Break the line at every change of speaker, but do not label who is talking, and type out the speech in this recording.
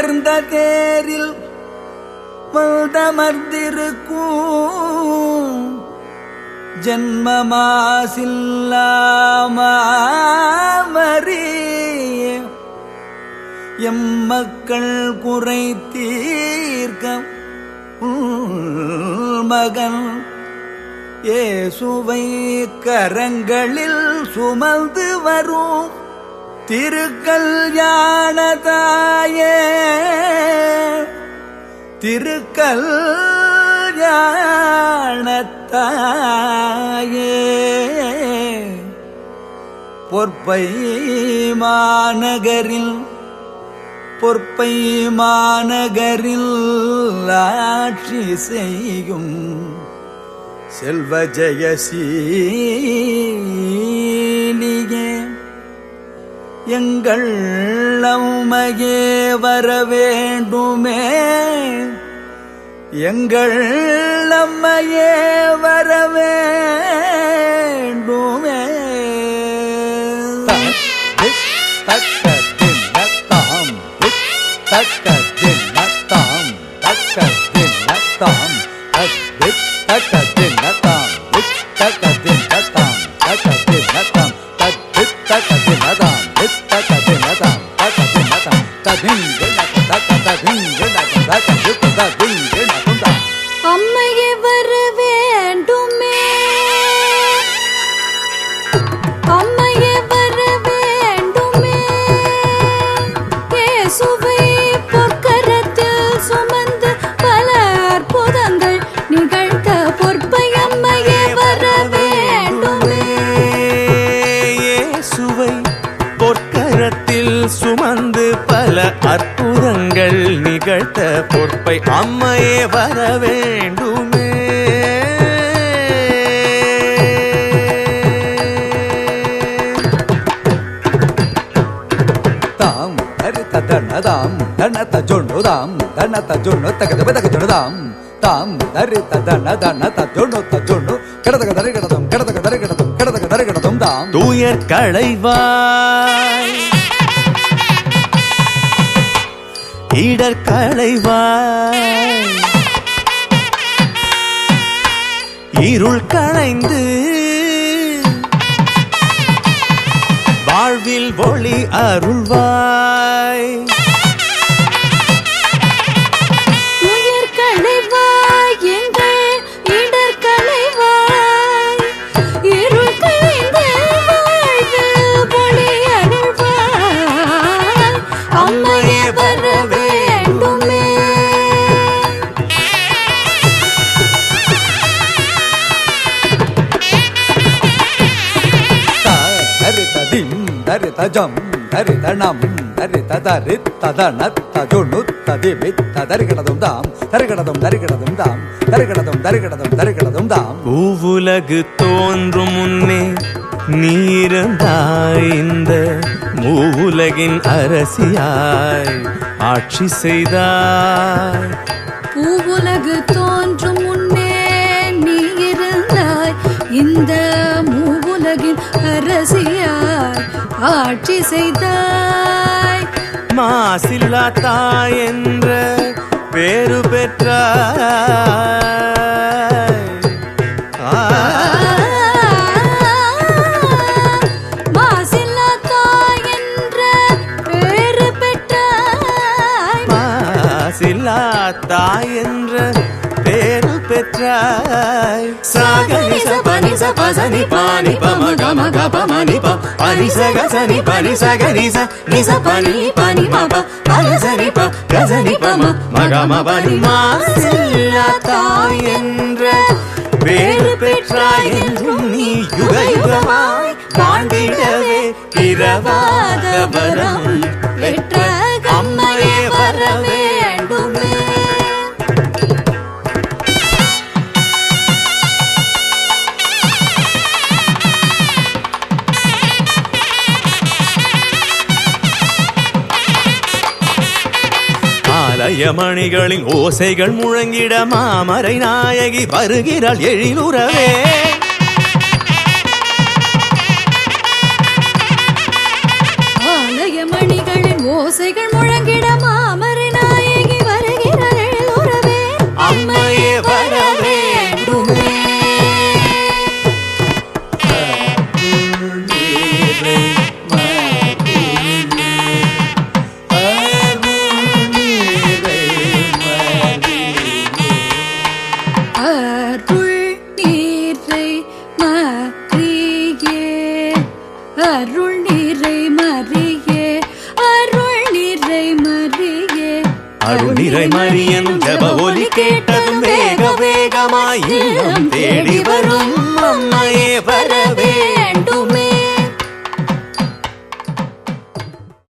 வானுயர்ந்த தேரில் வந்தமர்ந்திருக்கும் ஜன்மமாசில்லாமறி எம் மக்கள் குறை தீர்க்க உள் மகன் இயேசுவை கரங்களில் சுமந்து வரும். திருக்கல்யாணதாயே. திருக்கல்யாணத்தாயே பொற்பை மாநகரில் பொற்பை மாநகரில் ஆட்சி செய்யும் செல்வ ஜெயசீலியே. எங்கள் அம்மையே வர வேண்டுமே எங்கள் அம்மையே வர வேண்டுமே
அம்மையே அற்புதங்கள் நிகழ்த்த பொற்பை அம்மையே வர வேண்டுமே
தாம் ஹரித தனதாம் தனத ஜொண்ணுதாம் தனத்த ஜொண்ணு தகது பதக ஜொண்ணுதாம் தாம் தரித்த தன தனத ஜொண்ணு த ஜொண்ணு கிடதக தரை கிடதும் கிடதக தரை கிடதும் கிடதக தரை கிடதும் தாம்.
தூயர் களைவாய். இடர் களைவாய் இருள் களைந்து வாழ்வில் ஒளி அருள்வாய்
திம் ஹரித ஜம் ஹரித நம் ஹரித தரித்த தனத்த ஜொண்ணு ததிமி தரி கிடதும் தாம் தரி கிடதும் தரி கிடதும் தாம் தரி கிடதும் தரி கிடதும் தரி கிடதும் தாம்
பூவுலகு தோன்றும் முன்னே நீரந்தாய் இந்த மூவுலகின் அரசியாய் ஆட்சி செய்தாய்.
பூவுலகு தோன்றும் முன்னே நீ இருந்தாய் இந்த மூவுலகின் அரசியாய் ஆட்சி செய்தாய்.
மாசில்லா தாய் என்ற பேரு பெற்றாய்.
தாய் என்ற பெற்றாய்.
சாகரி சபனி சபசனி பானி பம கம கபமணி ப பனி சக சனி பனி சகரி ச. நிச பனி பனி மப பனி சனி ப. கசனி பம மகம பனி மாசில்லா தாய் என்ற பேரு பெற்றாய் என்றும் நீ யுக யுகமாய் வாழ்ந்திடவே இரவாத வரம் மணிகளின் ஓசைகள் முழங்கிட மாமரை நாயகி வருகிறாள் எழிலுறவே.
ஆலய மணிகளின் ஓசைகள் முழங்கிட
மரியனும் ஜப ஒலி கேட்டதும் வேக வேகமாய் தேடி வரும்